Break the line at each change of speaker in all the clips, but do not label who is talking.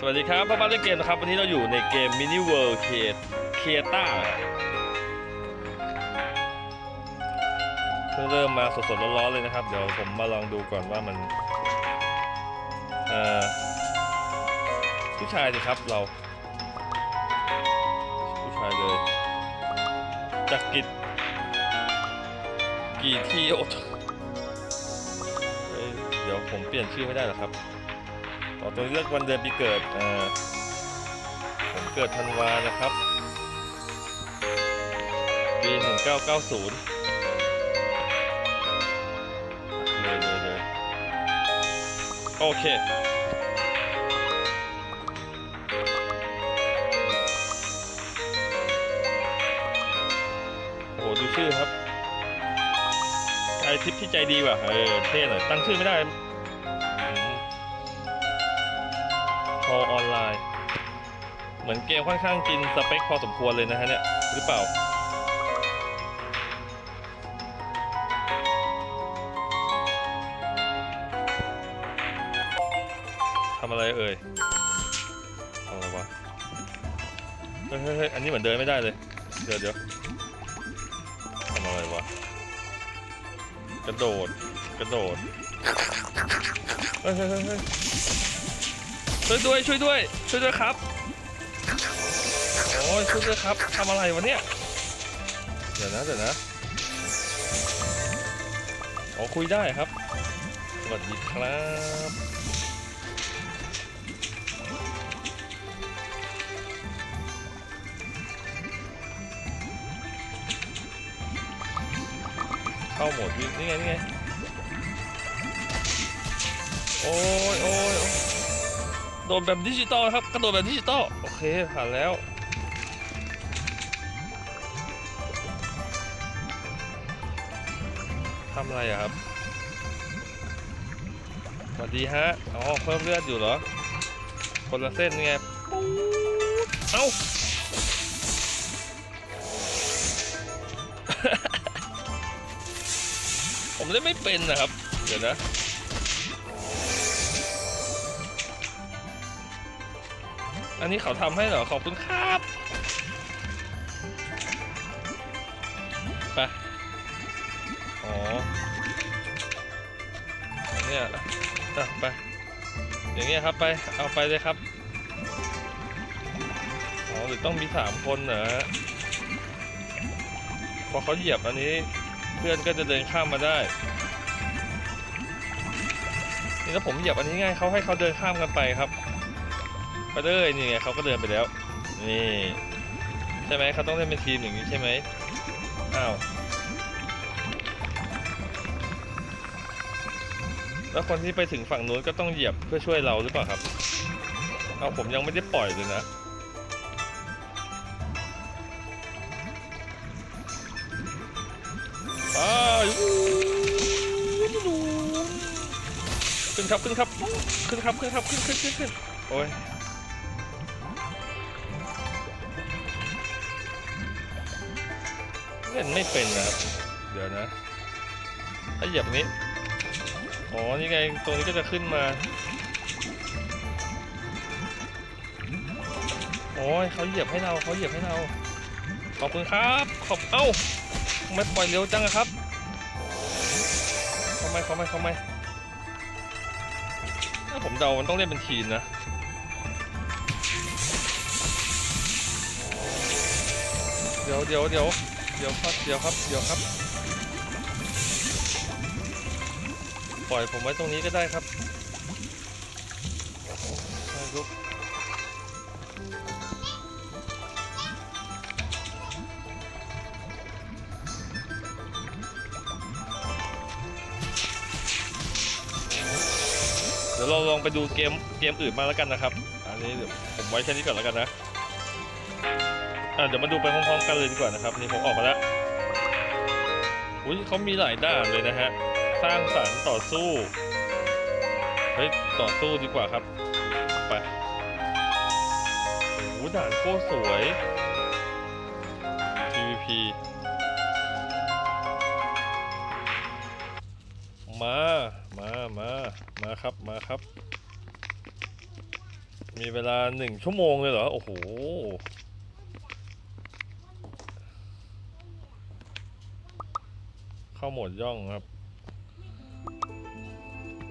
สวัสดีครับพ่อบ้านเล่นเกมนะครับ วันนี้เราอยู่ในเกม Mini World เคเคต้าเพิ่งเริ่มมาสดๆร้อนๆเลยนะครับ เดี๋ยวผมมาลองดูก่อนว่ามันเอ่อผู้ชายสิครับเรา ผู้ชายเลยจักกิจกี่ที่โอ้เดี๋ยวผมเปลี่ยนชื่อไม่ได้หรอครับ อตัวเลือกวันเดือนปีเกิดอ่าผมเกิดธันวานะครับ ปี 1990เลยเลยเลยโอเคโอ้โหดูชื่อครับไอทิปที่ใจดีว่ะเออเท่หน่อยตั้งชื่อไม่ได้ พอออนไลน์ เหมือนเกมค่อนข้างกินสเปคพอสมควรเลยนะฮะเนี่ย หรือเปล่า ทำอะไรเอ่ยทำอะไรวะ เฮ้ยเฮ้ยเฮ้ยอันนี้เหมือนเดินไม่ได้เลย เดี๋ยวเดี๋ยวทำอะไรวะ กระโดด กระโดด เฮ้ยเฮ้ยเฮ้ย ช่วยด้วยช่วยด้วย ช่วยด้วยครับโอ้ยช่วยด้วยครับทำอะไรวะเนี่ยเดี๋ยวนะเดี๋ยวนะอ๋อคุยได้ครับ สวัสดีครับเข้าโหมดวิ่งนี่ไงนี่ไง โอ้ยโอ้ย โอ้ยโดดแบบดิจิตอลครับ กระโดดแบบดิจิตอลโอเคผ่านแล้วทำอะไรอะครับสวัสดีฮะอ๋อเพิ่มเลือดอยู่เหรอ คนละเส้นไงเอ้าผมเล่นไม่เป็นนะครับ เดี๋ยวนะ อันนี้เขาทำให้เหรอ ขอบคุณครับ ไป อ๋อ เนี่ยอะไป อย่างเงี้ยครับไป เอาไปเลยครับ อ๋อ หรือต้องมีสามคนเหรอ พอเขาเหยียบอันนี้ เพื่อนก็จะเดินข้ามมาได้ นี่ถ้าผมเหยียบอันนี้ง่ายเขาให้เขาเดินข้ามกันไปครับ เลยนี่ไงเขาก็เดินไปแล้ว นี่ใช่ไหมเขาต้องเล่นเป็นทีมอย่างนี้ใช่ไหมอ้าวแล้วคนที่ไปถึงฝั่งนู้นก็ต้องเหยียบเพื่อช่วยเราหรือเปล่าครับ เอาผมยังไม่ได้ปล่อยเลยนะไปขึ้นครับขึ้นครับขึ้นครับขึ้นครับขึ้นขึ้นขึ้นขึ้นโอ้ย ล่นไม่เป็นนะครับ เดี๋ยวนะ ถ้าเหยียบนี้ อ๋อ นี่ไงตรงนี้ก็จะขึ้นมา โอ้ยเขาเหยียบให้เราเขาเหยียบให้เรา ขอบคุณครับ ขอบ เอ้าทำไมปล่อยเร็วจังอะครับทำไมทำไมทำไมถ้าผมเดา มันต้องเล่นเป็นทีมนะเดี๋ยวเดี๋ยวเดี๋ยว เดี๋ยวครับ เดี๋ยวครับ เดี๋ยวครับ ปล่อยผมไว้ตรงนี้ก็ได้ครับใช่ครับเดี๋ยวเราลองไปดูเกมเกมอื่นมาแล้วกันนะครับ อันนี้เดี๋ยวผมไว้แค่นี้ก่อนแล้วกันนะ อะเดี๋ยวมาดูไปพร้อมๆกันเลยดีกว่านะครับนี่ผมออกมาแล้วอุ้ยเขามีหลายด้านเลยนะฮะสร้างสรรค์ต่อสู้เฮ้ยต่อสู้ดีกว่าครับไปโอ้ด่านโคตรสวย PVP มา มา มา มาครับ มาครับ มีเวลาหนึ่งชั่วโมงเลยเหรอ โอ้โห เข้าโหมดย่องครับ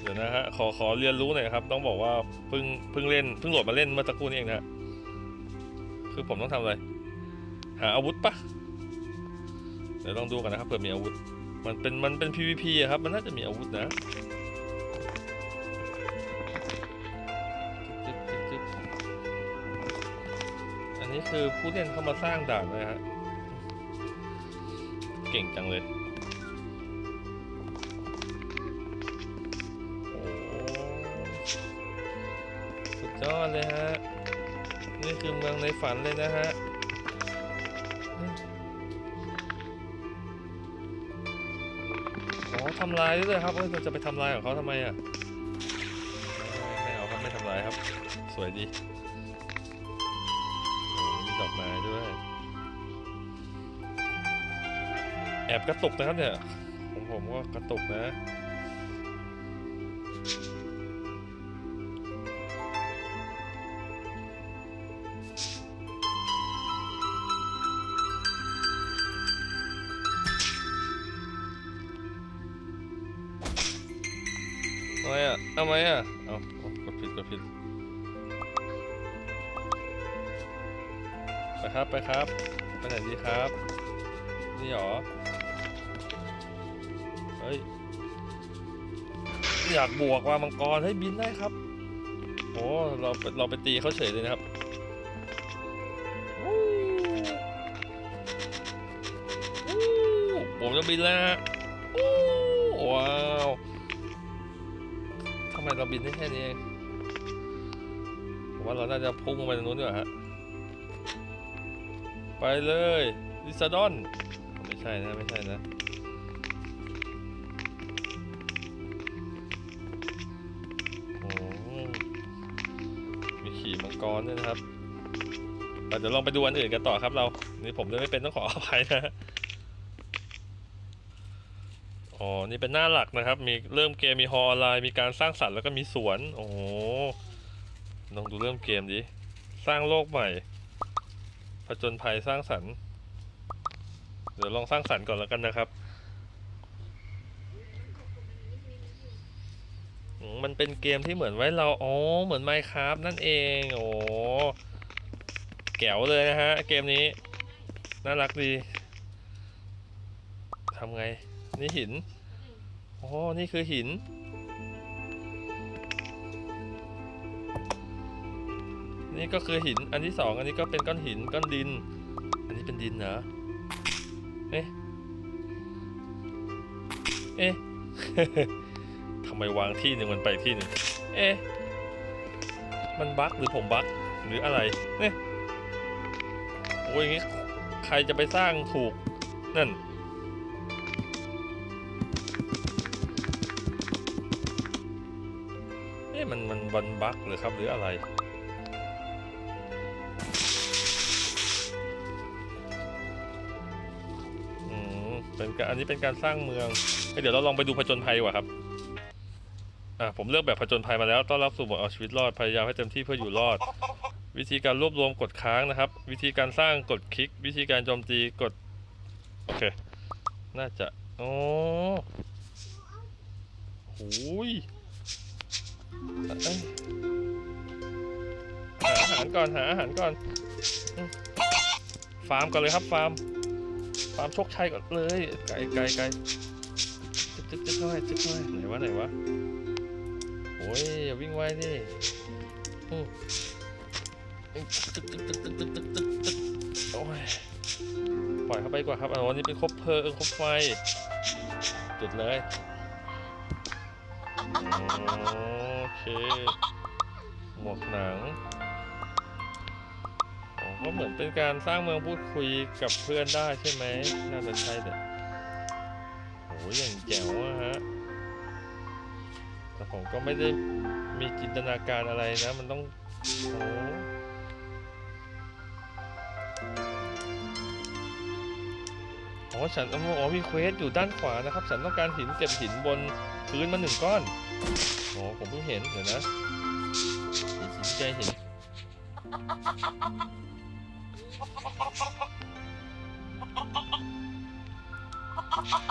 เดี๋ยวนะฮะขอขอเรียนรู้หน่อยครับ ต้องบอกว่าเพิ่งเพิ่งเล่นเพิ่งโหลดมาเล่นเมื่อสักครู่นี้เองนะคือผมต้องทำอะไร หาอาวุธปะเดี๋ยวลองดูกันนะครับเผื่อมีอาวุธ มันเป็นมันเป็น PVP อะครับ มันน่าจะมีอาวุธนะอันนี้คือผู้เล่นเข้ามาสร้างด่านเลยฮะ เก่งจังเลย ยอดเลยฮะ นี่คือเมืองในฝันเลยนะฮะอ๋อทำลายด้วยครับเฮ้ยเราจะไปทำลายของเขาทำไมอะไม่เอาครับไม่ทำลายครับ สวยดีมีดอกไม้ด้วย แอบกระตุกนะครับเนี่ย ของผมก็กระตุกนะ ไมอะทำไมอะเอากดผิดกดผิดไปครับไปครับไปไหนดีครับ นี่หรอเฮ้ยอยากบวกว่ามังกรให้บินได้ครับโอ้เราไปเราไปตีเขาเฉยเลยนะครับวู้วู้ผมจะบินแล้วฮะวู้ว้าว มเราบินได้แค่นี้เองผมว่าเราน่าจะพุ่งไปตรงนู้นดีกว่าฮะ ไปเลยลิซาดอน ไม่ใช่นะ ไม่ใช่นะโอ้มีขี่มังกรด้วยนะครับเดี๋ยวลองไปดูอันอื่นกันต่อครับเรา นี่ผมเล่นไม่เป็นต้องขออภัยนะ อ๋อ นี่เป็นหน้าหลักนะครับ มีเริ่มเกมมีฮอลออนไลน์ มีการสร้างสรรค์แล้วก็มีสวน โอ้โหลองดูเริ่มเกมดิ สร้างโลกใหม่ ผจญภัยสร้างสรรค์ เดี๋ยวลองสร้างสรรค์ก่อนแล้วกันนะครับมันเป็นเกมที่เหมือนไว้เรา อ๋อ เหมือนไมค์ครับนั่นเอง โอ้แก๋วเลยนะฮะ เกมนี้ น่ารักดีทำไง นี่หินอ๋อนี่คือหิน นี่ก็คือหิน อันที่สองอันนี้ก็เป็นก้อนหินก้อนดิน อันนี้เป็นดินเหรอ เอ๊ะ เอ๊ะทำไมวางที่หนึ่งมันไปที่หนึ่ง เอ๊ะ มันบั๊กหรือผมบั๊กหรืออะไร เนี่ย โอ้ยอย่างงี้ใครจะไปสร้างถูก นั่น มันบันบั๊กหรือครับหรืออะไร อืม เป็นการอันนี้เป็นการสร้างเมืองเอ้เดี๋ยวเราลองไปดูผจญภัยดีกว่าครับ อะผมเลือกแบบผจญภัยมาแล้ว ต้อนรับสู่โหมดเอาชีวิตรอด พยายามให้เต็มที่เพื่ออยู่รอด วิธีการรวบรวมกดค้างนะครับ วิธีการสร้างกดคลิก วิธีการโจมตีกด โอเค น่าจะ โอ้โหย เอ้ยหาอาหารก่อนหาอาหารก่อนอืมฟาร์มก่อนเลยครับฟาร์มฟาร์มโชคชัยก่อนเลยไกลไกลไกลจึ๊บจึ๊บจึ๊บเข้าไปจึ๊บเข้าไปไหนวะไหนวะโอ้ยอย่าวิ่งไวดิอืมตึ๊กตึ๊กตึ๊กตึ๊กตึ๊กตึ๊กตึ๊กตึ๊กตึ๊กโอ้ยปล่อยเข้าไปดีกว่าครับอ๋อนี่เป็นคบเพลิงคบไฟจุดเลย หมวกหนังอ๋อก็เหมือนเป็นการสร้างเมืองพูดคุยกับเพื่อนได้ใช่ไหม น่าจะใช่เด็โอ้ยอย่างแจ๋วอะฮะ แต่ผมก็ไม่ได้มีจินตนาการอะไรนะ มันต้องโอ้อ๋อฉันอ๋อมีเควสอยู่ด้านขวานะครับ ฉันต้องการหินเก็บหินบน พื้นมาหนึ่งก้อน โอ๋อผมเพิ่งเห็น เดี๋ยวนะหินหินใจหิน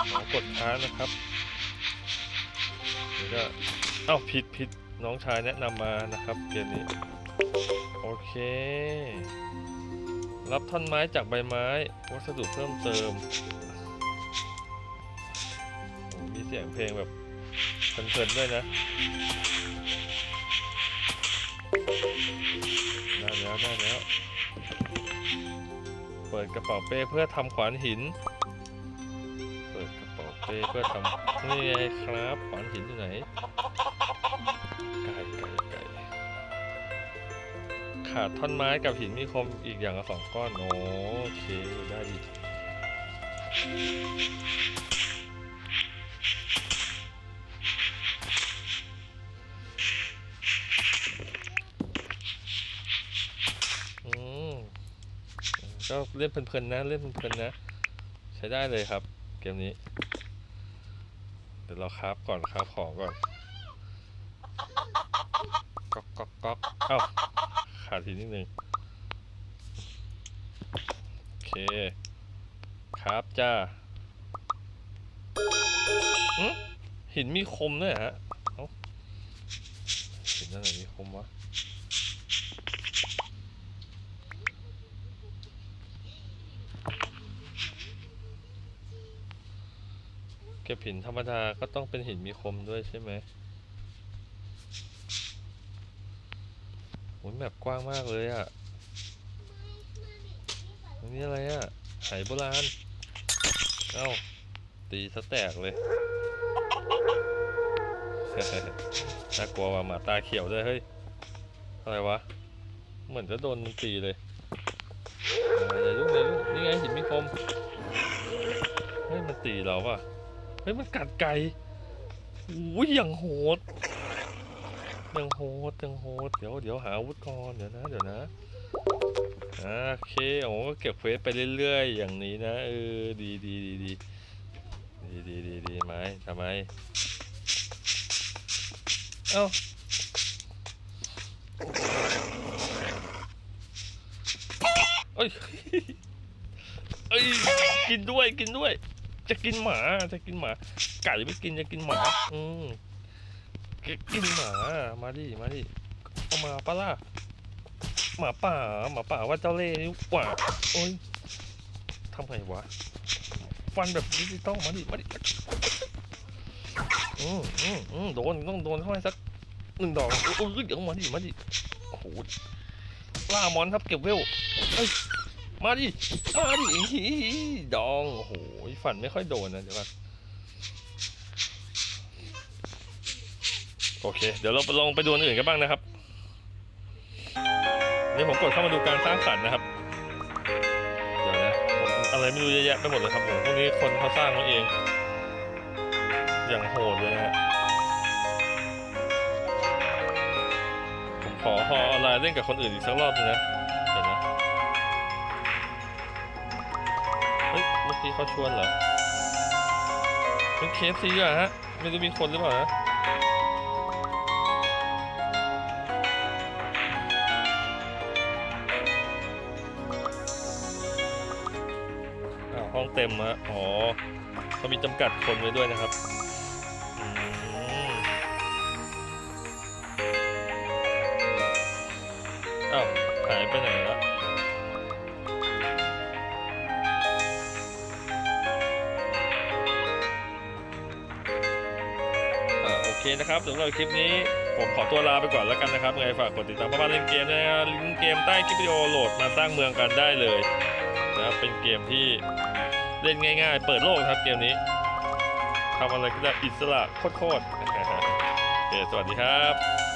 หมอกดค้างนะครับนี่ก็เอ้าผิดผิดน้องชายแนะนำมานะครับเกมนี้ โอเค รับท่อนไม้จากใบไม้ วัสดุเพิ่มเติม มีเสียงเพลงแบบ เพลินๆด้วยนะได้แล้วได้แล้ว เปิดกระเป๋าเป้เพื่อทำขวานหิน เปิดกระเป๋าเป้เพื่อทำนี่ไงครับ ขวานหินอยู่ไหน ไก่ไก่ไก่ขาดท่อนไม้กับหินมีคมอีกอย่างละสองก้อน โอเค ได้ดี ก็เล่นเพลินๆนะ เล่นเพลินๆนะ ใช้ได้เลยครับ เกมนี้ เดี๋ยวเราคราฟก่อนคราฟของก่อนก๊อกก๊อกก๊อกเอ้าขาดทีนิดนึงโอเคครับจ้าหินมีคมด้วยฮะเอ้าหินอะไรมีคมวะ เก็บหินธรรมดาก็ต้องเป็นหินมีคมด้วยใช่ไหมโอ้ยแบบกว้างมากเลยอะ่ะอันนี้อะไรอะ่ะไหโบราณ เอ้า ตีซะแตกเลย น่ากลัวว่ะหมาตาเขียวด้วยเฮ้ย อะไรวะ เหมือนจะโดนมันตีเลยอ่าอย่ายุ่งอย่ายุ่งนี่ไงหินมีคม เฮ้ย มันตีเราป่ะ ฮ้ยมันกัดไก่โอ้ยอย่างโหดยังโหดยังโหดเดี๋ยวเดี๋ยวหาอาวุธก่อนเดี๋ยวนะเดี๋ยวนะโอเคโอ้ก็เก็บเควสไปเรื่อยๆ อย่างนี้นะเออดีดีดีดีดีดีดีดีไหมทำไมเอ้าเอ้ยเอ้ยกินด้วยกินด้วย จะกินหมาจะกินหมาไก่ไม่กินจะกินหมาอืมกินหมามาดิมาดิเอามาปะล่ะหมาป่าหมาป่าว่าเจ้าเล่ห์ว่าโอ้ยทำไงวะฟันแบบดิจิตอลมาดิมาดิอืมอืมอืมโดนต้องโดนเข้าให้สักหนึ่งดอกโอ้ยเดี๋ยวมาดิมาดิโอ้โหล่ามอนครับเก็บเวลเอ้ย มาดิ มาดิ ดอง โอ้โหฟันไม่ค่อยโดนนะเดี๋ยวก่อนโอเค เดี๋ยวเราลองไปดูอันอื่นกันบ้างนะครับ นี่ผมกดเข้ามาดูการสร้างสรรค์นะครับ เดี๋ยวนะผมอะไรไม่รู้เยอะแยะไปหมดเลยครับผมพวกนี้คนเขาสร้างมาเอง อย่างโหดเลยนะฮะผมขอฮอออนไลน์เล่นกับคนอื่นอีกสักรอบนึงนะ พี่เขาชวนเหรอเป็นเคฟซีอะฮะไม่รู้มีคนหรือเปล่านะอ้าห้องเต็มฮะอ๋อเขามีจำกัดคนไว้ด้วยนะครับ นะครับสำหรับคลิปนี้ผมขอตัวลาไปก่อนแล้วกันนะครับยังไงฝากกดติดตามพ่อบ้านเล่นเกมนะลิงก์เกมใต้คลิปวิดีโอโหลดมาสร้างเมืองกันได้เลยนะครับเป็นเกมที่เล่นง่าย ๆ เปิดโลกครับเกมนี้ทำอะไรก็ได้อิสระโคตรๆโอเคสวัสดีครับ